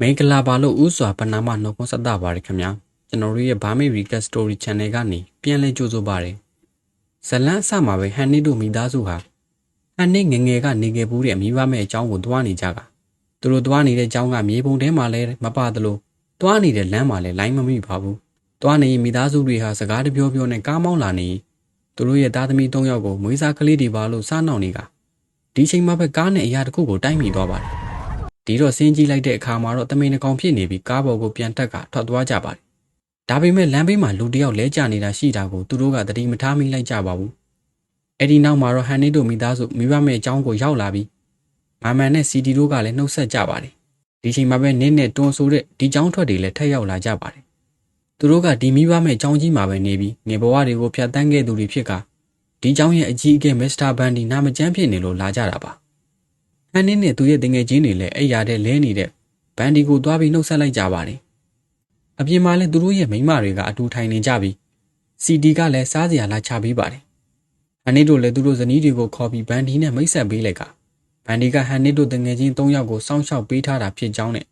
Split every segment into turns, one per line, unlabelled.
မင်္ဂလာပါလို့ဥစွာပနာမနှုတ်ခွန်းဆက်တာပါရခင်ဗျာကျွန်တော်တို့ရဲ့ဘာမေရီကတ်စတိုရီ channel ကနေပြန်လည်ကြိုဆိုပါရယ်ဇလန်းအစမှာပဲဟန်နီတို့မိသားစုဟာဟန်နီငယ်ငယ်ကနေခဲ့ဘူးတဲ့မိဘမဲ့အကြောင်းကိုတွားနေကြတာသူတို့တွားနေတဲ့အကြောင်းကမြေပုံထဲမှာလည်းမပသလိုတွားနေတဲ့လမ်းမှာလည်းလိုင်းမမိပါဘူးတွားနေရင်မိသားစုတွေဟာစကားတပြောပြောနဲ့ကားမောင်းလာနေသူတို့ရဲ့သားသမီး၃ယောက်ကိုမွေးစားကလေးတွေပါလို့စားနှောင်နေတာဒီချိန်မှာပဲကားနဲ့အရာတစ်ခုကိုတိုက်မိသွားပါတယ် ဒီတော့ဆင်းကြီးလိုက်တဲ့အခါမှာတော့တမင်နှကောင်ဖြစ်နေပြီးကားပေါ်ကိုပြန်တက်ကထွက်သွားကြပါတယ်။ဒါပေမဲ့လမ်းဘေးမှာလူတစ်ယောက်လဲကျနေတာရှိတာကိုသူတို့ကသတိမထားမိလိုက်ကြပါဘူး။အဲ့ဒီနောက်မှာတော့ဟန်နီတို့မိသားစုမိဘမဲ့အကြောင်းကိုရောက်လာပြီးမာမန်နဲ့စီတီတို့ကလည်းနှုတ်ဆက်ကြပါတယ်။ဒီချိန်မှာပဲနင်းနဲ့တွန်းဆိုတဲ့ဒီကြောင်းထွက်တွေလည်းထက်ရောက်လာကြပါတယ်။သူတို့ကဒီမိဘမဲ့အကြောင်းကြီးမှာပဲနေပြီးငယ်ဘဝတွေကိုဖျက်ဆီးခဲ့သူတွေဖြစ်ကဒီကြောင်းရဲ့အကြီးအကဲမစ္စတာဘန်ဒီနာမကျန်းဖြစ်နေလို့လာကြတာပါ။ ဟန်နင်းနဲ့သူရဲ့တငယ်ချင်းတွေလည်းအဲ့ရတဲ့လဲနေတဲ့ဘန်ဒီကိုသွားပြီးနှုတ်ဆက်လိုက်ကြပါတယ်။အပြင်မှာလည်းသူတို့ရဲ့မိန်းမတွေကအတူထိုင်နေကြပြီးစီဒီကလည်းစားစရာလာချပေးပါတယ်။ဟန်နစ်တို့လည်းသူတို့ဇနီးတွေကိုခေါ်ပြီးဘန်ဒီနဲ့မိတ်ဆက်ပေးလိုက်ကဘန်ဒီကဟန်နစ်တို့တငယ်ချင်း၃ယောက်ကိုစောင့်ရှောက်ပေးထားတာဖြစ်ကြောင်းနဲ့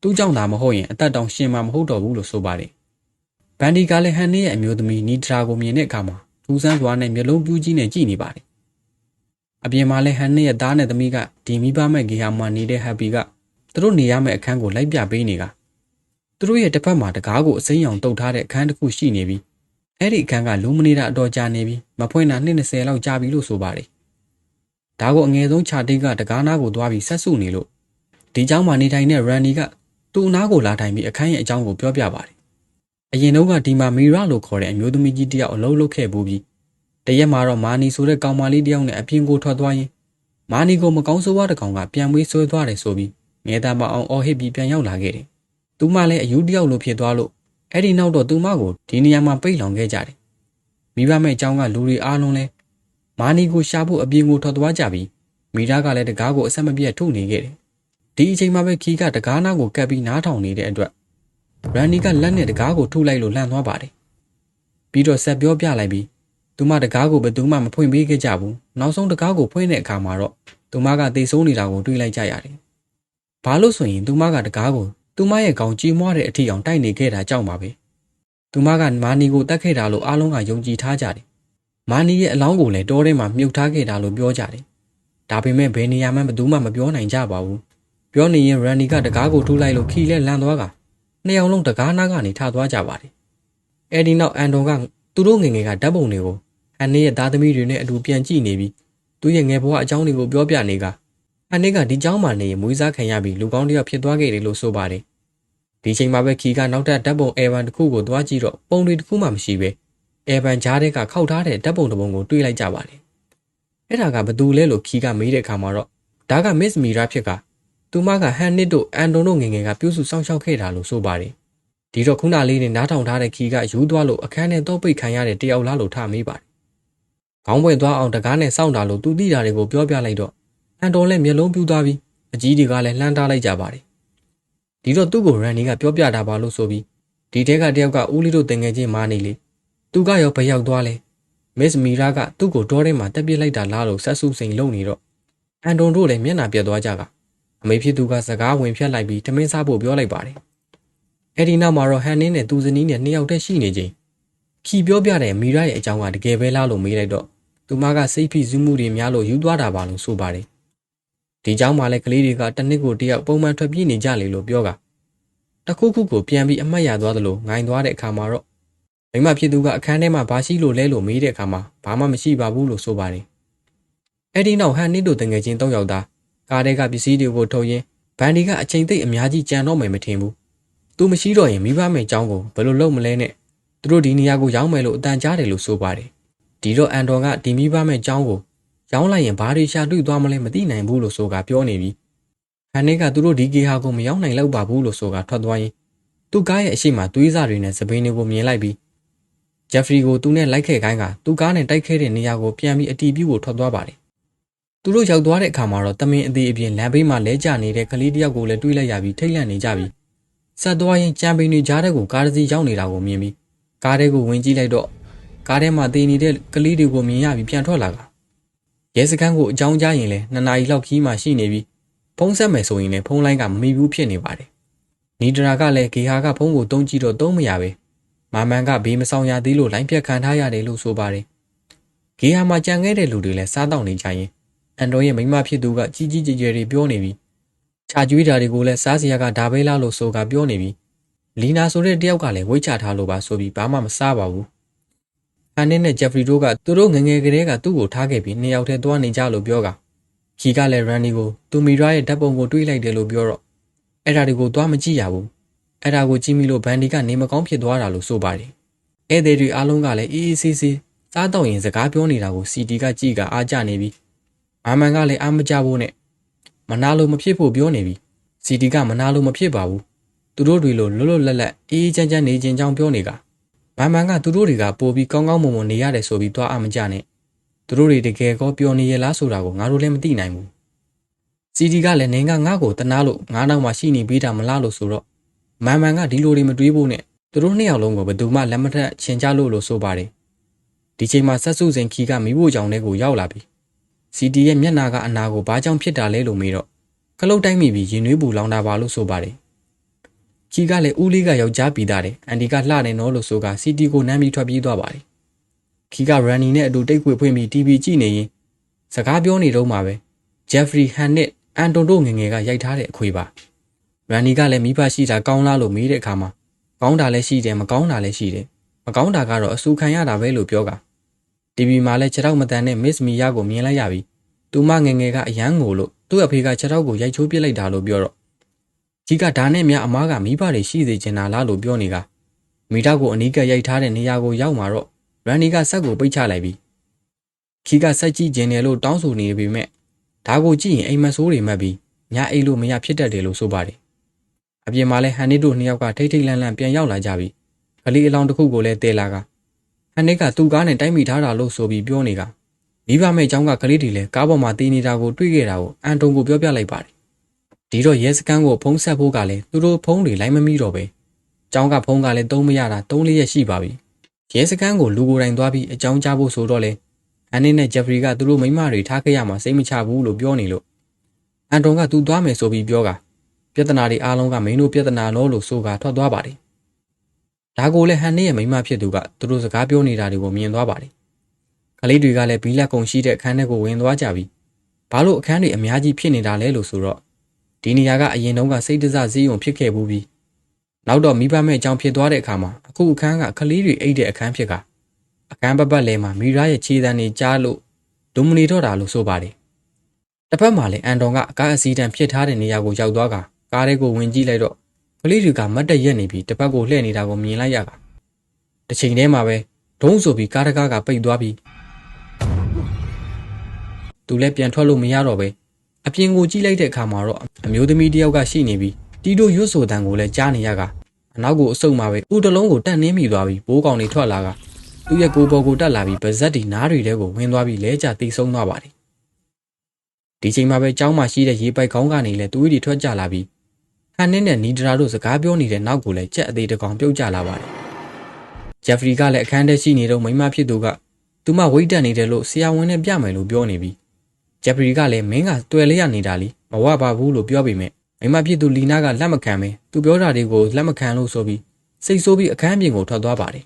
သူ့ကြောင့်သာမဟုတ်ရင်အသက်တောင်ရှင်မှာမဟုတ်တော့ဘူးလို့ဆိုပါတယ်။ဘန်ဒီကလည်းဟန်နစ်ရဲ့အမျိုးသမီးနီဒရာကိုမြင်တဲ့အခါမှာထူးဆန်းစွာနဲ့မျက်လုံးပြူးကြီးနဲ့ကြည့်နေပါတယ် အပြင်မှာလဲဟန်နဲ့ရဲ့သားနဲ့သမီးကဒီမိဘမဲ့ဂေဟာမှာနေတဲ့ဟပ်ပီကသူတို့နေရမယ့်အခန်းကိုလိုက်ပြပေးနေတာသူတို့ရဲ့တစ်ဖက်မှာတကားကိုအစိမ်းရောင်တုတ်ထားတဲ့အခန်းတစ်ခုရှိနေပြီးအဲ့ဒီအခန်းကလူမနေတာအတော်ကြာနေပြီးမဖွင့်တာနှစ်20လောက်ကြာပြီလို့ဆိုပါတယ်ဒါကိုအငယ်ဆုံးခြာတိတ်ကတကားနားကိုသွားပြီးဆက်စုနေလို့ဒီเจ้าမှာနေထိုင်တဲ့ရန်နီကသူ့အနားကိုလာထိုင်ပြီးအခန်းရဲ့အကြောင်းကိုပြောပြပါတယ်အရင်တော့ကဒီမှာမီရာလို့ခေါ်တဲ့အမျိုးသမီးကြီးတယောက်အလုပ်လုပ်ခဲ့ဘူးပြီး တရက်မှာတော့မာနီဆိုတဲ့ကောင်မလေးတယောက်နဲ့အပြင်ကိုထွက်သွားရင်မာနီကိုမကောင်းဆိုးဝါးတစ်ကောင်ကပြန်မွေးဆွဲသွားတယ်ဆိုပြီးငဲသားမအောင်အော်ဟစ်ပြီးပြန်ရောက်လာခဲ့တယ်။သူမလည်းအယူတယောက်လိုဖြစ်သွားလို့အဲ့ဒီနောက်တော့သူမကိုဒီနေရာမှာပိတ်လောင်ခဲ့ကြတယ်။မိဘမဲ့အကြောင်းကလူတွေအားလုံးလဲမာနီကိုရှာဖို့အပြင်ကိုထွက်သွားကြပြီးမိသားကလည်းတကားကိုအဆက်မပြတ်ထုတ်နေခဲ့တယ်။ဒီအချိန်မှာပဲခီးကတကားနာကိုကပ်ပြီးနားထောင်နေတဲ့အတွက်ရန်နီကလက်နဲ့တကားကိုထုတ်လိုက်လို့လှန်သွားပါတယ်။ပြီးတော့ဆက်ပြောပြလိုက်ပြီး သူမတကားကိုဘယ်သူမှမဖွင့်ပေးခဲ့ကြဘူးနောက်ဆုံးတကားကိုဖွင့်တဲ့အခါမှာတော့သူမကတေဆုံးနေတာကိုတွေ့လိုက်ကြရတယ်။ဘာလို့ဆိုရင်သူမကတကားကိုသူမရဲ့ကောင်ကြီးမွားတဲ့အထီအောင်တိုက်နေခဲ့တာကြောင့်ပါပဲ။သူမကမာနီကိုတတ်ခဲ့တာလို့အားလုံးကယုံကြည်ထားကြတယ်။မာနီရဲ့အလောင်းကိုလည်းတောထဲမှာမြုပ်ထားခဲ့တာလို့ပြောကြတယ်။ဒါပေမဲ့ဘယ်နေရာမှဘယ်သူမှမပြောနိုင်ကြပါဘူး။ပြောနေရင်ရန်နီကတကားကိုထိုးလိုက်လို့ခီလဲလန်သွားကနှစ်ယောက်လုံးတကားနားကနေထသွားကြပါတယ်။အဲဒီနောက်အန်တော်ကသူတို့ငယ်ငယ်ကဓာတ်ပုံတွေကို အန်နေ့ရဲ့သားသမီးတွေနဲ့အတူပြန်ကြည့်နေပြီးသူရဲ့ငယ်ဘဝအကြောင်းတွေကိုပြောပြနေကအန်နေ့ကဒီเจ้าမှာနေရင်မွေးစားခံရပြီးလူကောင်းတစ်ယောက်ဖြစ်သွားခဲ့တယ်လို့ဆိုပါတယ်ဒီချိန်မှာပဲခီကနောက်ထပ်ဓာတ်ပုံအဲဗန်တစ်ခုကိုသွားကြည့်တော့ပုံတွေတစ်ခုမှမရှိပဲအဲဗန်ဂျားတဲ့ကခောက်ထားတဲ့ဓာတ်ပုံတစ်ပုံကိုတွေ့လိုက်ကြပါတယ်အဲ့ဒါကဘသူလဲလို့ခီကမေးတဲ့အခါမှာတော့ဒါကမစ်မီရာဖြစ်ကသူမကဟန်နစ်တို့အန်တိုတို့ငယ်ငယ်ကပြုစုစောင့်ရှောက်ခဲ့တာလို့ဆိုပါတယ်ဒီတော့ခုနလေးနဲ့နားထောင်ထားတဲ့ခီကယူသွားလို့အခန်းထဲတော့ပိတ်ခံရတဲ့တယောက်လားလို့ထမေးပါတယ် ခေါင်းပွင့်သွားအောင်တကားနဲ့စောင့်တာလို့သူသိတာတွေကိုပြောပြလိုက်တော့အန်တော်လည်းမျက်လုံးပြူးသွားပြီးအကြီးတွေကလည်းလှမ်းထားလိုက်ကြပါတယ်ဒီတော့သူ့ကိုရန်နီကပြောပြတာပါလို့ဆိုပြီးဒီတဲကတယောက်ကဦးလေးတို့တင်ငယ်ချင်းမာနေလေသူကရောဘယ်ရောက်သွားလဲမစ်မီရာကသူ့ကိုတောထဲမှာတက်ပစ်လိုက်တာလားလို့ဆက်ဆုပ်စိန်လုံနေတော့အန်တွန်တို့လည်းမျက်နှာပြတ်သွားကြကအမေဖြစ်သူကစကားဝင်ဖြတ်လိုက်ပြီးထမင်းစားဖို့ပြောလိုက်ပါတယ်အဲ့ဒီနောက်မှာတော့ဟန်နင်းနဲ့သူဇနီးနဲ့နှစ်ယောက်တည်းရှိနေချိန်ခီပြောပြတဲ့မီရာရဲ့အကြောင်းကတကယ်ပဲလားလို့မေးလိုက်တော့ သူမကစိတ်ဖိစီးမှုတွေများလို့ယူသွားတာပါလို့ဆိုပါတယ်။ဒီเจ้าမှာလည်းကလေးတွေကတစ်နှစ်ကိုတယောက်ပုံမှန်ထွက်ပြေးနေကြလေလို့ပြောကတစ်ခုခုကိုပြန်ပြီးအမှတ်ရသွားသလိုငိုင်သွားတဲ့အခါမှာတော့မိမဖြစ်သူကအခန်းထဲမှာဘာရှိလို့လဲလို့မေးတဲ့အခါမှာဘာမှမရှိပါဘူးလို့ဆိုပါတယ်။အဲ့ဒီနောက်ဟန်နစ်တို့တငယ်ချင်း၃ယောက်သားကားထဲကပစ္စည်းတွေကိုထုတ်ရင်းဘန်ဒီကအချိန်သိပ်အများကြီးကြံတော့မယ်မထင်ဘူး။သူမရှိတော့ရင်မိဘမဲ့เจ้าကိုဘယ်လိုလုပ်မလဲနဲ့သူတို့ဒီနေရာကိုရောက်မယ်လို့အတန်ကြားတယ်လို့ဆိုပါတယ်။ ဒီတော့အန်တော်ကဒီမိဘမဲ့ចောင်းကိုရောင်းလိုက်ရင်ဘာတွေရှာတွေ့သွားမလဲမသိနိုင်ဘူးလို့ဆိုကပြောနေပြီဟန်နစ်ကသူတို့ဒီကေဟာကိုမရောက်နိုင်တော့ပါဘူးလို့ဆိုကထွက်သွားရင်သူ့ကားရဲ့အရှိမသွေးစားတွေနဲ့စပင်းတွေကိုမြင်လိုက်ပြီးဂျက်ဖရီကိုသူနဲ့လိုက်ခဲ့ခိုင်းကသူ့ကားနဲ့တိုက်ခဲတဲ့နေရာကိုပြန်ပြီးအတီးပြူကိုထွက်သွားပါတယ်သူတို့ရောက်သွားတဲ့အခါမှာတော့တမင်အသေးအပြင်လမ်းဘေးမှာလဲကျနေတဲ့ကလေးတယောက်ကိုလည်းတွေးလိုက်ရပြီးထိတ်လန့်နေကြပြီဆက်သွားရင်ကြံပင်တွေကြားတဲ့ကိုကားတစ်စီးရောက်နေတာကိုမြင်ပြီးကားထဲကိုဝင်ကြည့်လိုက်တော့ ကားထဲမှာတည်နေတဲ့ကလေးတွေကိုမြင်ရပြီးပြန်ထွက်လာတာရဲစခန်းကိုအကြောင်းကြားရင်လည်းနှစ်နာရီလောက်ခီးမှရှိနေပြီးဖုံးဆက်မယ်ဆိုရင်လည်းဖုံးလိုင်းကမမီဘူးဖြစ်နေပါတယ်နီဒရာကလည်းဂေဟာကဖုန်းကိုတုံးကြည့်တော့တုံးမရပဲမာမန်ကဘေးမဆောင်ရသေးလို့လိုင်းပြတ်ခံထားရတယ်လို့ဆိုပါတယ်ဂေဟာမှာကြံခဲ့တဲ့လူတွေလည်းစားတော့နေကြရင်အန်တော်ရဲ့မိန်းမဖြစ်သူကကြီးကြီးကျယ်ကျယ်တွေပြောနေပြီခြာကျွေးတာတွေကိုလည်းစားစရာကဒါပဲလားလို့ဆိုကပြောနေပြီလီနာဆိုတဲ့တယောက်ကလည်းဝိတ်ချထားလို့ပါဆိုပြီးဘာမှမစားပါဘူး အန်နင်းနဲ့ဂျက်ဖရီတို့ကသူတို့ငငယ်ကလေးကသူ့ကိုထားခဲ့ပြီးနှစ်ယောက်တည်းသွားနေကြလို့ပြောကခီကလည်းရန်နီကိုသူမီရာရဲ့ဓာတ်ပုံကိုတွေးလိုက်တယ်လို့ပြောတော့အဲ့ဒါတွေကိုသွားမကြည့်ရဘူးအဲ့ဒါကိုကြည့်မိလို့ဘန်ဒီကနေမကောင်းဖြစ်သွားတာလို့ဆိုပါတယ်ဧည့်သည်တွေအားလုံးကလည်းအေးအေးဆေးဆေးစားတော့ရင်စကားပြောနေတာကိုစီတီကကြည့်ကအားကြနေပြီမာမန်ကလည်းအားမကြဖို့နဲ့မနာလို့မဖြစ်ဖို့ပြောနေပြီစီတီကမနာလို့မဖြစ်ပါဘူးသူတို့တွေလိုလွတ်လွတ်လပ်လပ်အေးအေးချမ်းချမ်းနေခြင်းကြောင်းပြောနေက မာမန်ကသူတို့တွေကပိုပြီးကောင်းကောင်းမွန်မွန်နေရတယ်ဆိုပြီးသွားအမကြနဲ့သူတို့တွေတကယ်ကောပြောနေရလားဆိုတာကိုငါတို့လည်းမသိနိုင်ဘူးစီတီကလည်းနင်းကငါ့ကိုတနာလို့ငါးနောက်မှရှိနေပေးတာမလားလို့ဆိုတော့မန်မန်ကဒီလိုတွေမတွေးဖို့နဲ့သူတို့နှစ်ယောက်လုံးကိုဘယ်သူမှလက်မထက်ချင်ကြလို့လို့ဆိုပါတယ်ဒီချိန်မှာဆက်စုစင်ခီကမိဖို့ကြောင့်တဲ့ကိုရောက်လာပြီစီတီရဲ့မျက်နာကအနာကိုဘာကြောင့်ဖြစ်တာလဲလို့မေးတော့ခလုတ်တိုင်းမိပြီးရင်နွေးပူလောင်တာပါလို့ဆိုပါတယ် ခီကလည်းဦးလေးကယောက်ျားပြီးသားတယ်အန်ဒီကလှနေနော်လို့ဆိုကစီတီကိုနမ်းပြီးထွက်ပြေးသွားပါတယ်ခီကရန်နီနဲ့အတူတိတ်ခွေဖွင့်ပြီး TV ကြည့်နေရင်စကားပြောနေတော့မှာပဲဂျက်ဖရီဟန်နဲ့အန်တိုတိုငငယ်ကရိုက်ထားတဲ့အခွေပါရန်နီကလည်းမိဘရှိတာကောင်းလားလို့မေးတဲ့အခါမှာကောင်းတာလည်းရှိတယ်မကောင်းတာလည်းရှိတယ်မကောင်းတာကတော့အဆူခံရတာပဲလို့ပြောက TV မှာလည်းခြေထောက်မတန်တဲ့ Miss Mia ကိုမြင်လိုက်ရပြီသူမငငယ်ကအယမ်းငိုလို့သူ့အဖေကခြေထောက်ကိုရိုက်ချိုးပစ်လိုက်တာလို့ပြောတော့ ကြီးကဒါနဲ့မြအမားကမိဘတွေရှိစေချင်တာလားလို့ပြောနေကမိတော့ကိုအနီးကပ်ရိုက်ထားတဲ့နေရာကိုရောက်มาတော့ရန်နီကဆက်ကိုပိတ်ချလိုက်ပြီခီကဆက်ကြည့်ကျင်တယ်လို့တောင်းဆိုနေပေမဲ့ဒါကိုကြည့်ရင်အိမ်မဆိုးတွေမှတ်ပြီးညအိတ်လို့မရဖြစ်တတ်တယ်လို့ဆိုပါတယ်အပြင်မှာလဲဟန်နစ်တို့နှစ်ယောက်ကထိတ်ထိတ်လန့်လန့်ပြန်ရောက်လာကြပြီကလေးအလောင်းတစ်ခုကိုလည်းတဲလာကဟန်နစ်ကသူ့ကားနဲ့တိုက်မိထားတာလို့ဆိုပြီးပြောနေကမိဘမဲ့အကြောင်းကကလေးတွေလည်းကားပေါ်မှာတီးနေတာကိုတွေ့ခဲ့တာကိုအန်တုံကိုပြောပြလိုက်ပါတယ် ဒီတော့ရဲစခန်းကိုဖုံးဆက်ဖို့ကလည်းသူတို့ဖုံးတွေလိုက်မမိတော့ပဲ။ကျောင်းကဖုံးကလည်းသုံးမရတာ၃လေးရက်ရှိပါပြီ။ရဲစခန်းကိုလူကိုယ်တိုင်သွားပြီးအကြောင်းကြားဖို့ဆိုတော့လေအန်နီနဲ့ဂျက်ဖရီကသူတို့မိမတွေထားခဲ့ရမှာစိတ်မချဘူးလို့ပြောနေလို့အန်တုံကသူသွားမယ်ဆိုပြီးပြောကပြဿနာတွေအားလုံးကမင်းတို့ပြဿနာလို့လို့ဆိုကထွက်သွားပါတယ်။ဒါကိုလည်းဟန်နီရဲ့မိမဖြစ်သူကသူတို့စကားပြောနေတာတွေကိုမြင်သွားပါတယ်။ကလေးတွေကလည်းဘီလက်ကုံရှိတဲ့အခန်းထဲကိုဝင်သွားကြပြီးဘာလို့အခန်းတွေအများကြီးဖြစ်နေတာလဲလို့ဆိုတော့ ဒီနေရာကအရင်တုန်းကစိတ်တစစည်းုံဖြစ်ခဲ့ဘူးပြီးနောက်တော့မိဘမဲ့အကြောင်းဖြစ်သွားတဲ့အခါမှာအခုအခန်းကကလေးတွေအိတ်တဲ့အခန်းဖြစ်ကအခန်းပတ်ပတ်လဲမှာမိရာရဲ့ခြေတန်းတွေကြားလို့ဒုမနီတော့တာလို့ဆိုပါတယ်တစ်ဖက်မှာလည်းအန်တော်ကအကားအစီတန်ဖြစ်ထားတဲ့နေရာကိုရောက်သွားကကားထဲကိုဝင်ကြည့်လိုက်တော့ကလေးတွေကမတ်တရက်နေပြီးတစ်ဖက်ကိုလှည့်နေတာကိုမြင်လိုက်ရကတစ်ချိန်တည်းမှာပဲဒုံးဆိုပြီးကားတကားကပိတ်သွားပြီးသူလည်းပြန်ထွက်လို့မရတော့ပဲ အပြင်ကိုကြည့်လိုက်တဲ့အခါမှာတော့အမျိုးသမီးတစ်ယောက်ကရှိနေပြီးတီတိုရွတ်ဆိုတန်ကိုလည်းကြားနေရကအနောက်ကိုအဆုတ်မှာပဲဥတလုံးကိုတန့်နှင်းမိသွားပြီးဘိုးကောင်တွေထွက်လာကသူ့ရဲ့ကိုယ်ပေါ်ကိုတက်လာပြီးဗဇက်ဒီနားတွေထဲကိုဝင်သွားပြီးလဲကျတိဆုံးသွားပါတယ်ဒီချိန်မှာပဲကျောင်းမှာရှိတဲ့ရေပိုက်ခေါင်းကနေလည်းသူ့တွေထွက်ကြလာပြီးဟန်နင်းနဲ့နီဒရာတို့စကားပြောနေတဲ့နောက်ကိုလည်းကြက်အသေးတကောင်ပြုတ်ကျလာပါတယ်ဂျက်ဖရီကလည်းအခန်းထဲရှိနေတော့မိမဖြစ်သူကသူမဝိတ်တက်နေတယ်လို့ဆရာဝန်နဲ့ပြမယ်လို့ပြောနေပြီး ဂျက်ပရီကလည်းမင်းကတွေ့လေးရနေတာလीမဝပါဘူးလို့ပြောပေမဲ့မိမဖြစ်သူလီနာကလက်မခံပဲသူပြောတာတွေကိုလက်မခံလို့ဆိုပြီးစိတ်ဆိုးပြီးအခန်းပြင်ကိုထွက်သွားပါတယ်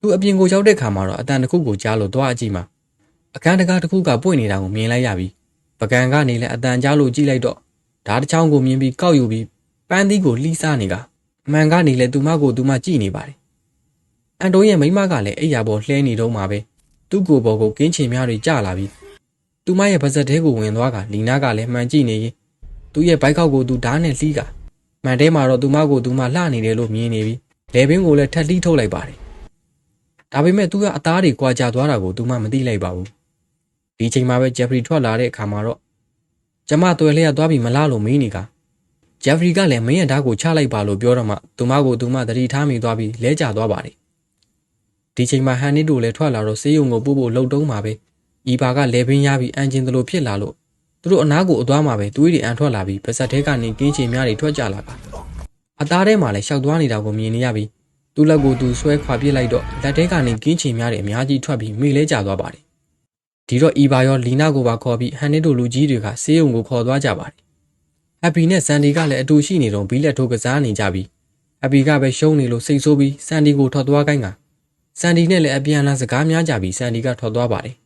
သူအပြင်ကိုရောက်တဲ့ခါမှာတော့အတန်တစ်ခုကိုကြားလို့သွားအကြည့်မှာအခန်းတကားတစ်ခုကပွင့်နေတာကိုမြင်လိုက်ရပြီးပကံကနေလည်းအတန်ကြားလို့ကြည့်လိုက်တော့ဓာတ်တစ်ချောင်းကိုမြင်ပြီးကောက်ယူပြီးပန်းသီးကိုလှီးစားနေကအမှန်ကနေလည်းသူမကိုသူမကြည့်နေပါတယ်အန်တိုရဲ့မိမကလည်းအိယာပေါ်လှဲနေတော့မှာပဲသူ့ကိုယ်ပေါ်ကိုကင်းချင်များတွေကြလာပြီး သူမရဲ့ပါဇက်သေးကိုဝင်သွားကလီနာကလည်းမှန်ကြည့်နေရင်သူ့ရဲ့ဘိုက်ခောက်ကိုသူဓာတ်နဲ့လှီးကမှန်တဲမှာတော့သူမကိုသူမလှနေတယ်လို့မြင်နေပြီးလေဘင်းကိုလည်းထက်လှီးထုတ်လိုက်ပါတယ်ဒါပေမဲ့သူကအသားတွေကွာကြသွားတာကိုသူမမသိလိုက်ပါဘူးဒီချိန်မှာပဲဂျက်ဖရီထွက်လာတဲ့အခါမှာတော့ကျမတွယ်လျက်သွားပြီးမလားလို့မေးနေကဂျက်ဖရီကလည်းမင်းရဲ့ဓာတ်ကိုချလိုက်ပါလို့ပြောတော့မှသူမကိုသူမသတိထားမိသွားပြီးလဲကျသွားပါတယ်ဒီချိန်မှာဟန်နစ်တို့လည်းထွက်လာတော့ဆေးရုံကိုပို့ဖို့လှုပ်တုံးမှာပဲ ဤပါကလေပင်ရပြီးအန်ဂျင်တလို့ဖြစ်လာလို့သူတို့အနားကိုအသွားမှာပဲသွေးတွေအန်ထွက်လာပြီးပါဇက်ထဲကနေကင်းချင်များတွေထွက်ကြလာတာအသားထဲမှာလည်းရှောက်သွားနေတာကိုမြင်နေရပြီးသူ့လက်ကိုသူဆွဲခွာပစ်လိုက်တော့လက်ထဲကနေကင်းချင်များတွေအများကြီးထွက်ပြီးမိလဲကျသွားပါတယ်ဒီတော့ဤပါရောလီနာကိုပါခေါ်ပြီးဟန်နစ်တို့လူကြီးတွေကဆေးရုံကိုခေါ်သွားကြပါတယ်ဟဟက်ပီနဲ့ဆန်ဒီကလည်းအတူရှိနေတော့ဘီလက်ထိုးကစားနေကြပြီးဟက်ပီကပဲရှုံးနေလို့စိတ်ဆိုးပြီးဆန်ဒီကိုထွက်သွားခိုင်းကဆန်ဒီနဲ့လည်းအပြန်အလှန်စကားများကြပြီးဆန်ဒီကထွက်သွားပါတယ်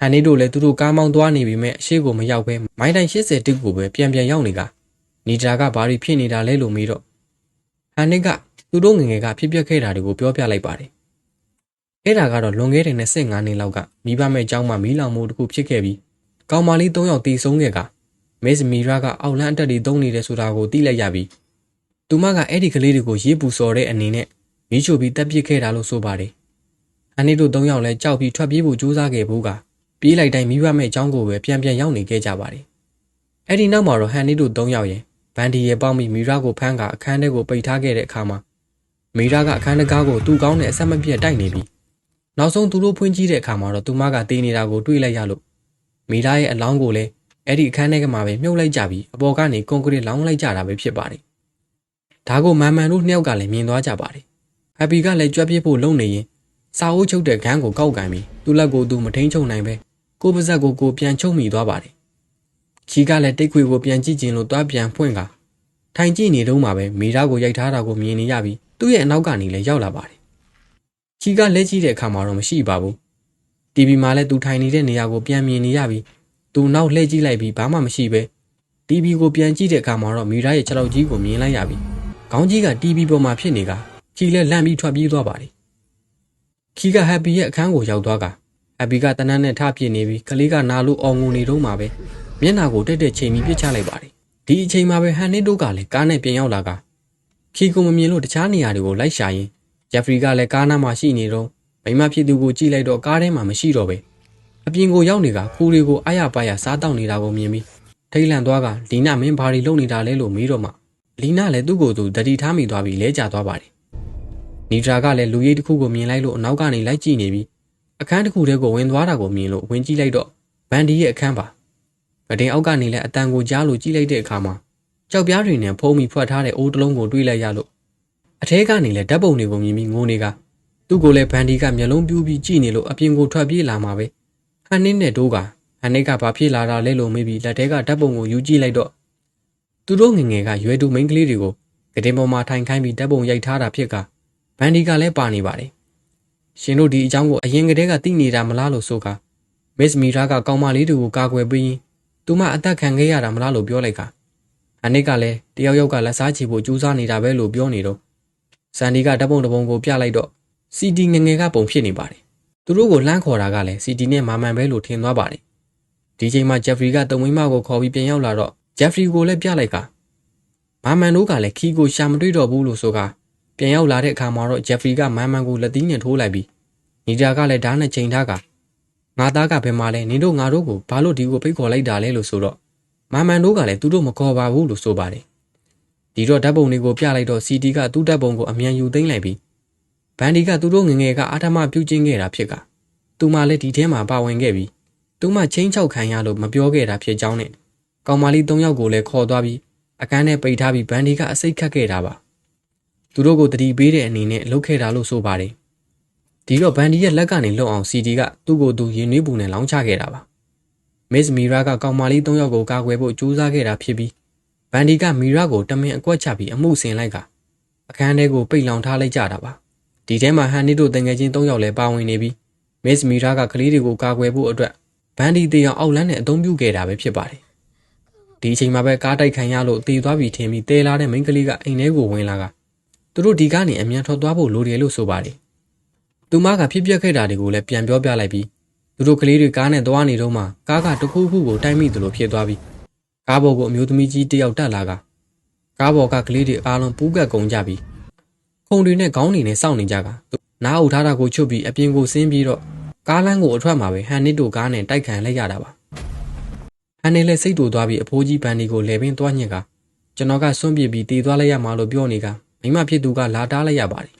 ဟန်နီတို့လည်းသူတို့ကားမောင်းသွားနေပြီမဲ့အရှိကိုမရောက်ပဲမိုင်းတိုင်80တိကိုပဲပြန်ပြန်ရောက်နေကနီဒရာကဘာတွေဖြစ်နေတာလဲလို့မေးတော့ဟန်နီကသူတို့ငယ်ငယ်ကဖြစ်ပျက်ခဲ့တာတွေကိုပြောပြလိုက်ပါတယ်အဲ့ဒါကတော့လွန်ခဲ့တဲ့25နှစ်လောက်ကမိဘမဲ့အကြောင်းမှမီးလောင်မှုတစ်ခုဖြစ်ခဲ့ပြီးကောင်မလေး3ယောက်တေဆုံးခဲ့ကမစ်မီရာကအောက်လန်းအတက်တွေတုံးနေတယ်ဆိုတာကိုသိလိုက်ရပြီးသူမကအဲ့ဒီကလေးတွေကိုရေးပူစော်တဲ့အနေနဲ့မီးချိုပြီးတက်ပစ်ခဲ့တာလို့ဆိုပါတယ်။အန်နီတို့၃ယောက်လည်းကြောက်ပြီးထွက်ပြေးဖို့ကြိုးစားခဲ့ဘူးက ပြေးလိုက်တိုင်းမိဘမဲ့အကြောင်းကိုပဲပြန်ပြန်ရောက်နေခဲ့ကြပါတယ်။အဲ့ဒီနောက်မှာတော့ဟန်နီတို့၃ယောက်ရဲ့ဗန်ဒီရဲ့ပေါင်းပြီးမီရာကိုဖမ်းကအခန်းထဲကိုပိတ်ထားခဲ့တဲ့အခါမှာမီရာကအခန်းတကားကိုသူ့ကောင်းနဲ့အဆက်မပြတ်တိုက်နေပြီးနောက်ဆုံးသူတို့ဖွင့်ကြည့်တဲ့အခါမှာတော့သူမကတေးနေတာကိုတွေ့လိုက်ရလို့မီရာရဲ့အလောင်းကိုလည်းအဲ့ဒီအခန်းထဲကမှပဲမြုပ်လိုက်ကြပြီးအပေါ်ကနေကွန်ကရစ်လောင်းလိုက်ကြတာပဲဖြစ်ပါတယ်။ဒါကိုမန်မန်တို့နှစ်ယောက်ကလည်းမြင်သွားကြပါတယ်။ဟက်ပီကလည်းကြွက်ပြစ်ဖို့လုံနေရင်စာအုပ်ချုပ်တဲ့ခန်းကိုကောက်ကန်ပြီးသူ့လက်ကိုသူမထိန်ချုံနိုင်ပဲ ကိုပါဇက်ကိုကိုပြန်ချုပ်မိသွားပါတယ်။ခီကလည်းတိတ်ခွေကိုပြန်ကြည့်ကျင်လို့တွားပြန်ဖွင့်ကထိုင်ကြည့်နေတော့မှပဲမိသားကိုရိုက်ထားတာကိုမြင်နေရပြီးသူ့ရဲ့အနောက်ကနေလည်းရောက်လာပါတယ်။ခီကလက်ကြည့်တဲ့အခါမှာတော့မရှိပါဘူး။ TV မှာလည်းသူထိုင်နေတဲ့နေရာကိုပြန်မြင်နေရပြီးသူနောက်လှည့်ကြည့်လိုက်ပြီးဘာမှမရှိပဲ TV ကိုပြန်ကြည့်တဲ့အခါမှာတော့မီရာရဲ့ခြေထောက်ကြီးကိုမြင်လိုက်ရပြီ။ခေါင်းကြီးက TV ပေါ်မှာဖြစ်နေကခီလဲလန့်ပြီးထွက်ပြေးသွားပါတယ်။ခီကဟက်ပီရဲ့အခန်းကိုရောက်သွားက ဟက်ပီကတနန်းနဲ့ထပြစ်နေပြီးကလေးကနာလို့အော်ငိုနေတော့မှပဲမျက်နှာကိုတက်တက်ချိန်ပြီးပြစ်ချလိုက်ပါတယ်။ဒီအချိန်မှာပဲဟန်နစ်တို့ကလည်းကားနဲ့ပြန်ရောက်လာကခီကိုမမြင်လို့တခြားနေရာတွေကိုလိုက်ရှာရင်ဂျက်ဖရီကလည်းကားနားမှာရှိနေတော့မိမဖြစ်သူကိုကြည့်လိုက်တော့ကားထဲမှာမရှိတော့ပဲ။အပြင်ကိုရောက်နေကခူတွေကိုအားရပါရစားတောက်နေတာကိုမြင်ပြီးထိတ်လန့်သွားကလီနာမင်းဘာတွေလုပ်နေတာလဲလို့မေးတော့မှလီနာလည်းသူ့ကိုယ်သူတတိထားမိသွားပြီးလဲကျသွားပါတယ်။နီဒရာကလည်းလူရိပ်တစ်ခုကိုမြင်လိုက်လို့အနောက်ကနေလိုက်ကြည့်နေပြီး အခန်းတစ်ခုထဲကိုဝင်သွားတာကိုမြင်လို့ဝင်ကြည့်လိုက်တော့ဗန်ဒီရဲ့အခန်းပါ။ဗဒင်အောက်ကနေလည်းအတန်ကိုကြားလို့ကြည့်လိုက်တဲ့အခါမှာကြောက်ပြားတွေနဲ့ဖုံးပြီးဖွက်ထားတဲ့အိုးတစ်လုံးကိုတွေးလိုက်ရလို့အထဲကနေလည်းဓာတ်ပုံတွေကိုမြင်ပြီးငိုနေကသူ့ကိုလည်းဗန်ဒီကမျက်လုံးပြူးပြီးကြည့်နေလို့အပြင်ကိုထွက်ပြေးလာမှာပဲ။ဟန်နစ်နဲ့တိုးကဟန်နစ်ကဘာဖြစ်လာတာလဲလို့မေးပြီးလက်ထဲကဓာတ်ပုံကိုယူကြည့်လိုက်တော့သူတို့ငယ်ငယ်ကရွယ်တူမိန်းကလေးတွေကိုကတင်ပေါ်မှာထိုင်ခိုင်းပြီးဓာတ်ပုံရိုက်ထားတာဖြစ်ကဗန်ဒီကလည်းပါနေပါတယ် ရှင်တို့ဒီအကြောင်းကိုအရင်ကတည်းကသိနေတာမလားလို့ဆိုကမစ်မီရာကကောင်းမလေးတွေကိုကာကွယ်ပြီးရင်သူမအသက်ခံခဲ့ရတာမလားလို့ပြောလိုက်ကဟန်နစ်ကလည်းတယောက်ယောက်ကလက်စားချေဖို့ကြိုးစားနေတာပဲလို့ပြောနေတော့ဆန်ဒီကဓာတ်ပုံတစ်ပုံကိုပြလိုက်တော့စီတီငယ်ငယ်ကပုံဖြစ်နေပါတယ်သူတို့ကိုလှမ်းခေါ်တာကလည်းစီတီနဲ့မာမန်ပဲလို့ထင်သွားပါတယ်။ဒီချိန်မှာဂျက်ဖရီကတုံမိမကိုခေါ်ပြီးပြန်ရောက်လာတော့ဂျက်ဖရီကိုလည်းပြလိုက်ကမာမန်တို့ကလည်းခီကိုရှာမတွေ့တော့ဘူးလို့ဆိုက ပြန်ရောက်လာတဲ့အခါမှာတော့ဂျက်ဖရီကမာမန်ကိုလက်သီးနဲ့ထိုးလိုက်ပြီးနီဂျာကလည်းဓာတ်နဲ့ချိန်ထားကငါသားကဘယ်မှာလဲနင်တို့ငါတို့ကိုဘာလို့ဒီကိုဖိတ်ခေါ်လိုက်တာလဲလို့ဆိုတော့မာမန်တို့ကလည်းသူတို့မခေါ်ပါဘူးလို့ဆိုပါတယ်။ဒီတော့ဓာတ်ပုံတွေကိုပြလိုက်တော့စီတီကသူ့ဓာတ်ပုံကိုအမြန်ယူသိမ်းလိုက်ပြီးဗန်ဒီကသူတို့ငငယ်ကအာထမပြုတ်ကျင်းခဲ့တာဖြစ်ကသူမလည်းဒီထဲမှာပါဝင်ခဲ့ပြီးသူမချင်းချောက်ခံရလို့မပြောခဲ့တာဖြစ်ကြောင်းနဲ့ကောင်မလေး၃ယောက်ကိုလည်းခေါ်သွားပြီးအခန်းထဲပိတ်ထားပြီးဗန်ဒီကအစိတ်ခတ်ခဲ့တာပါ သူတို့ကိုတတိပေးတဲ့အနေနဲ့လှုပ်ခဲ့တာလို့ဆိုပါတယ်ဒီတော့ဗန်ဒီရဲ့လက်ကနေလွတ်အောင်စီတီကသူ့ကိုယ်သူရင်နွေးပူနဲ့လောင်းချခဲ့တာပါမစ်မီရာကကောင်မလေး၃ယောက်ကိုကာကွယ်ဖို့ကြိုးစားခဲ့တာဖြစ်ပြီးဗန်ဒီကမီရာကိုတမင်အကွက်ချပြီးအမှုဆင်လိုက်ကအခန်းထဲကိုပိတ်လောင်ထားလိုက်ကြတာပါဒီထဲမှာဟန်နီတို့တငယ်ချင်း၃ယောက်လည်းပါဝင်နေပြီးမစ်မီရာကကလေးတွေကိုကာကွယ်ဖို့အတွက်ဘန်ဒီတေအောင်အောက်လန်းနဲ့အသုံးပြုခဲ့တာပဲဖြစ်ပါတယ်ဒီအချိန်မှာပဲကားတိုက်ခံရလို့တေသွားပြီးထင်ပြီးတဲလာတဲ့မိန်းကလေးကအိမ်ထဲကိုဝင်လာက သူတို့ဒီကနေအမြန်ထွက်သွားဖို့လိုတယ်လို့ဆိုပါတယ်သူမကဖြစ်ပျက်ခဲ့တာတွေကိုလည်းပြန်ပြောပြလိုက်ပြီးသူတို့ကလေးတွေကားနဲ့သွားနေတော့မှကားကတခုခုကိုတိုက်မိသလိုဖြစ်သွားပြီးကားပေါ်ကိုအမျိုးသမီးကြီးတယောက်တက်လာကကားပေါ်ကကလေးတွေအားလုံးပူးကပ်ကုန်ကြပြီးခုံတွေနဲ့ခေါင်းတွေနဲ့စောင့်နေကြကနားအုပ်ထားတာကိုချွတ်ပြီးအပြင်ကိုဆင်းပြီးတော့ကားလမ်းကိုအထွက်မှာပဲဟန်နစ်တို့ကားနဲ့တိုက်ခံလိုက်ရတာပါဟန်နစ်လည်းစိတ်တူသွားပြီးအဖိုးကြီးဘန်ဒီကိုလဲပင်သွားညစ်ကကျွန်တော်ကစွန့်ပစ်ပြီးတည်သွားလိုက်ရမှာလို့ပြောနေက မိမဖြစ်သူကလာတားလိုက်ရပါတယ်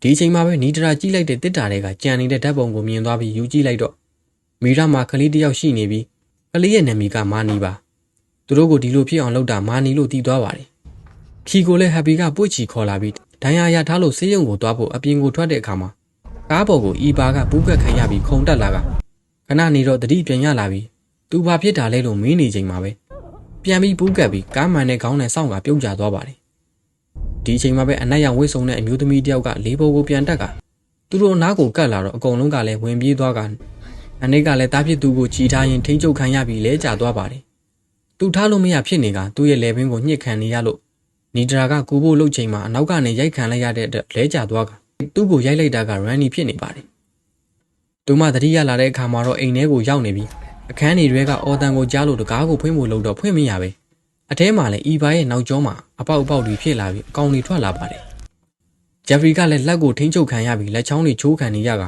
ဒီအချိန်မှာပဲနီဒရာကြည့်လိုက်တဲ့တစ်တာတွေကကြံနေတဲ့ဓာတ်ပုံကိုမြင်သွားပြီးယူကြည့်လိုက်တော့မီရာမှာကလေးတစ်ယောက်ရှိနေပြီးကလေးရဲ့နာမည်ကမာနီပါသူတို့ကိုဒီလိုဖြစ်အောင်လုပ်တာမာနီလို့တည်သွားပါတယ်ခီကိုလည်းဟက်ပီကပွေ့ချီခေါ်လာပြီးဒဏ်ရာရထားလို့ဆေးရုံကိုသွားဖို့အပြင်ကိုထွက်တဲ့အခါမှာကားပေါ်ကိုအီပါကပူးကက်ခံရပြီးခုန်တက်လာကခဏနေတော့တတိပြန်ရလာပြီးသူဘာဖြစ်တာလဲလို့မေးနေချိန်မှာပဲ
ပြန်ပြီးပူးကပ်ပြီးကားမှန်တဲ့ခေါင်းနဲ့စောင့်ကပြုတ်ကျသွားပါတယ် ဒီအချိန်မှာပဲအနက်ရောင်ဝိတ်ဆုံတဲ့အမျိုးသမီးတယောက်ကလေးဘိုးကိုပြန်တက်ကသူတို့အနားကိုကတ်လာတော့အကုန်လုံးကလည်းဝင်ပြေးသွားကအနိကလည်းတားဖြစ်သူကိုချီထားရင်ထိန်းချုပ်ခံရပြီးလဲကျသွားပါတယ်သူထားလို့မရဖြစ်နေကသူ့ရဲ့လေဘင်းကိုညှစ်ခံနေရလို့နီဒရာကကူဖို့လှုပ်ချိန်မှာအနောက်ကနေရိုက်ခံလိုက်ရတဲ့အတွက်လဲကျသွားကသူ့ကိုရိုက်လိုက်တာကရန်နီဖြစ်နေပါတယ်သူမသတိရလာတဲ့အခါမှာတော့အိမ်ထဲကိုရောက်နေပြီးအခန်းတွေတွေကအော်တန်ကိုကြားလို့တကားကိုဖွင့်ဖို့လုပ်တော့ဖွင့်မရပဲ အထဲမှာလည်းအီဘာရဲ့နောက်ကျောမှာအပေါက်အပေါက်တွေဖြစ်လာပြီးအကောင်တွေထွက်လာပါတယ်ဂျက်ဖရီကလည်းလက်ကိုထိန်းချုပ်ခံရပြီးလက်ချောင်းတွေချိုးခံနေရက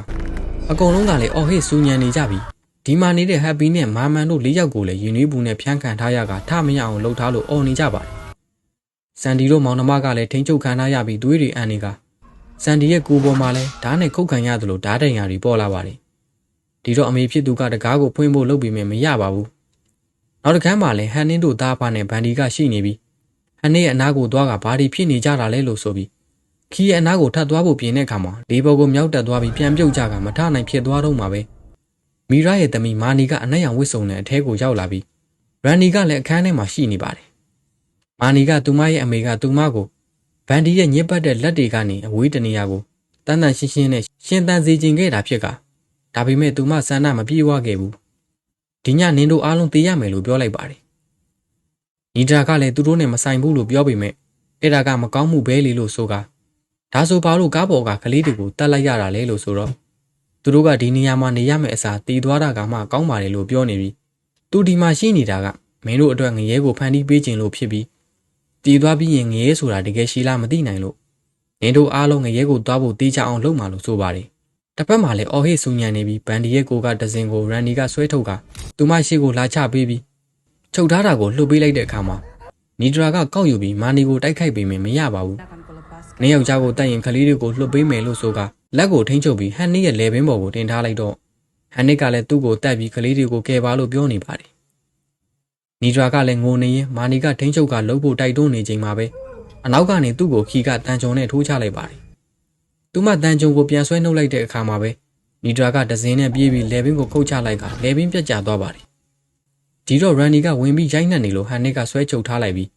အကုန်လုံးကလည်းအော်ဟစ်စူညံနေကြပြီးဒီမှာနေတဲ့ဟက်ပီနဲ့မာမန်တို့လေးယောက်ကိုလည်းယူနီဘူးနဲ့ဖျန်းခံထားရကထမရအောင်လှုပ်ထားလို့အော်နေကြပါတယ်ဆန်ဒီတို့မောင်နှမကလည်းထိန်းချုပ်ခံထားရပြီးသွေးတွေအန်နေကဆန်ဒီရဲ့ကိုယ်ပေါ်မှာလည်းဓာတ်နဲ့ခုတ်ခံရတယ်လို့ဓာတ်တိုင်ရာတွေပေါ်လာပါတယ်ဒီတော့အမေဖြစ်သူကတကားကိုဖွင့်ဖို့လုပ်ပြီးမြင်မရပါဘူး နောက်တစ်ခါမှလည်းဟန်နင်းတို့သားဖာနဲ့ဗန်ဒီကရှိနေပြီးဟန်နင်းရဲ့အနားကိုသွားကဘာဒီဖြစ်နေကြတာလဲလို့ဆိုပြီးခီးရဲ့အနားကိုထပ်သွားဖို့ပြင်တဲ့အခါမှာလေဘော်ကိုမြောက်တက်သွားပြီးပြန်ပြုတ်ကြကမထနိုင်ဖြစ်သွားတော့မှာပဲမီရာရဲ့သမီးမာနီကအနက်ရောင်ဝစ်စုံနဲ့အထဲကိုရောက်လာပြီးရန်နီကလည်းအခန်းထဲမှာရှိနေပါတယ်မာနီကသူမရဲ့အမေကသူမကိုဗန်ဒီရဲ့ညစ်ပတ်တဲ့လက်တွေကနေအဝေးတနေရာကိုတန်းတန်းရှင်းရှင်းနဲ့ရှင်းတန်းစေခြင်းခဲ့တာဖြစ်ကဒါပေမဲ့သူမဆန္ဒမပြေဝခဲ့ဘူး ဒီညနင်းတို့အားလုံးသိရမယ်လို့ပြောလိုက်ပါတယ်နီဒရာကလည်းသူတို့နဲ့မဆိုင်ဘူးလို့ပြောပေမဲ့အဲ့ဒါကမကောင်းမှုပဲလေလို့ဆိုကဒါဆိုဘာလို့ကားပေါ်ကကလေးတွေကိုတတ်လိုက်ရတာလဲလို့ဆိုတော့သူတို့ကဒီနေရာမှာနေရမယ့်အစားတည်သွားတာကမှကောင်းပါတယ်လို့ပြောနေပြီးသူဒီမှာရှိနေတာကမင်းတို့အတွက်ငရဲကိုဖန်တီးပေးခြင်းလို့ဖြစ်ပြီးတည်သွားပြီးရင်ငရဲဆိုတာတကယ်ရှိလားမသိနိုင်လို့နင်တို့အားလုံးငရဲကိုသွားဖို့တေးချအောင်လုပ်မှလို့ဆိုပါတယ် တစ်ဖက်မှာလည်းအော်ဟစ်ဆူညံနေပြီးဗန်ဒီရဲ့ကိုကဒဇင်ကိုရန်နီကဆွဲထုတ်ကသူမရှိကိုလာချပေးပြီးချုပ်ထားတာကိုလှုပ်ပေးလိုက်တဲ့အခါမှာနီဒရာကကောက်ယူပြီးမာနီကိုတိုက်ခိုက်ပေးမယ်မရပါဘူး။နေယောက်ျားကိုတတ်ရင်ကလေးတွေကိုလှုပ်ပေးမယ်လို့ဆိုကလက်ကိုထိန်းချုပ်ပြီးဟန်နစ်ရဲ့လေဘင်းပေါ်ကိုတင်ထားလိုက်တော့ဟန်နစ်ကလည်းသူ့ကိုတတ်ပြီးကလေးတွေကိုကယ်ပါလို့ပြောနေပါတယ်။နီဒရာကလည်းငိုနေရင်မာနီကထိန်းချုပ်ကလှုပ်ဖို့တိုက်တွန်းနေချိန်မှာပဲအနောက်ကနေသူ့ကိုခီကတန်ကြုံနဲ့ထိုးချလိုက်ပါတယ်။ သူမတန်ကြုံကိုပြန်ဆွဲနှုတ်လိုက်တဲ့အခါမှာပဲနီဒရာကဒဇင်းနဲ့ပြေးပြီးလေဘင်းကိုခုတ်ချလိုက်ကလေဘင်းပြတ်ကျသွားပါတယ်။ဒီတော့ရန်နီကဝင်ပြီးရိုက်နှက်နေလို့ဟန်နစ်ကဆွဲချုပ်ထားလိုက်ပြီး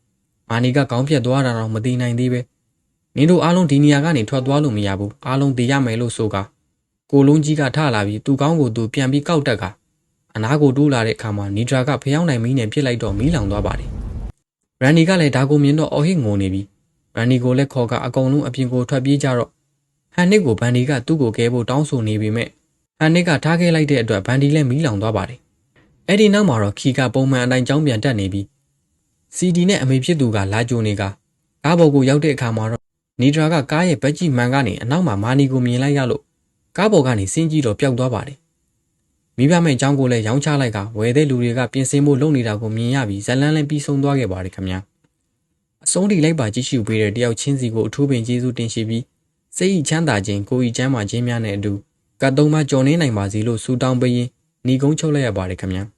မာနီကကောင်းပြတ်သွားတာတော့မသိနိုင်သေးပဲ။နင်တို့အားလုံးဒီနေရာကနေထွက်သွားလို့မရဘူးအားလုံးတည်ရမယ်လို့ဆိုကကိုလုံးကြီးကထလာပြီးသူ့ကောင်းကိုသူပြန်ပြီးကောက်တက်ကအနားကိုတိုးလာတဲ့အခါမှာနီဒရာကဖျောင်းနိုင်မီးနဲ့ပြစ်လိုက်တော့မီးလောင်သွားပါတယ်ရန်နီကလည်းဒါကိုမြင်တော့အော်ဟစ်ငိုနေပြီးရန်နီကိုလည်းခေါ်ကအကုန်လုံးအပြင်ကိုထွက်ပြေးကြတော့ ဟန်နစ်ကိုဗန်ဒီကသူ့ကိုကဲဖို့တောင်းဆိုနေပေမဲ့ဟန်နစ်ကထားခဲ့လိုက်တဲ့အတွက်ဗန်ဒီလည်းမီးလောင်သွားပါတယ်အဲ့ဒီနောက်မှာတော့ခီကပုံမှန်အတိုင်းကြောင်းပြန်တက်နေပြီးစီဒီနဲ့အမေဖြစ်သူကလာကြိုနေကကားပေါ်ကိုရောက်တဲ့အခါမှာတော့နီဒရာကကားရဲ့ဘက်ကြီးမှန်ကနေအနောက်မှာမာနီကိုမြင်လိုက်ရလို့ကားပေါ်ကနေဆင်းကြီးတော့ပျောက်သွားပါတယ်။မိဘမဲ့အကြောင်းကိုလည်းရောင်းချလိုက်ကဝယ်တဲ့လူတွေကပြင်ဆင်ဖို့လုပ်နေတာကိုမြင်ရပြီးဇလန်းလည်းပြီးဆုံးသွားခဲ့ပါတယ်ခင်ဗျာ။အဆုံးထိလိုက်ပါကြည့်ရှုပေးတဲ့တယောက်ချင်းစီကိုအထူးပင်ကျေးဇူးတင်ရှိပြီး စိတ်ဤချမ်းသာခြင်းကိုယ်ဤချမ်းသာခြင်းများနဲ့အတူကတ်သုံးပါကြော်နေနိုင်ပါစေလို့ဆုတောင်းပေးရင်းညီကုန်းချုပ်လိုက်ရပါတယ်ခင်ဗျာ။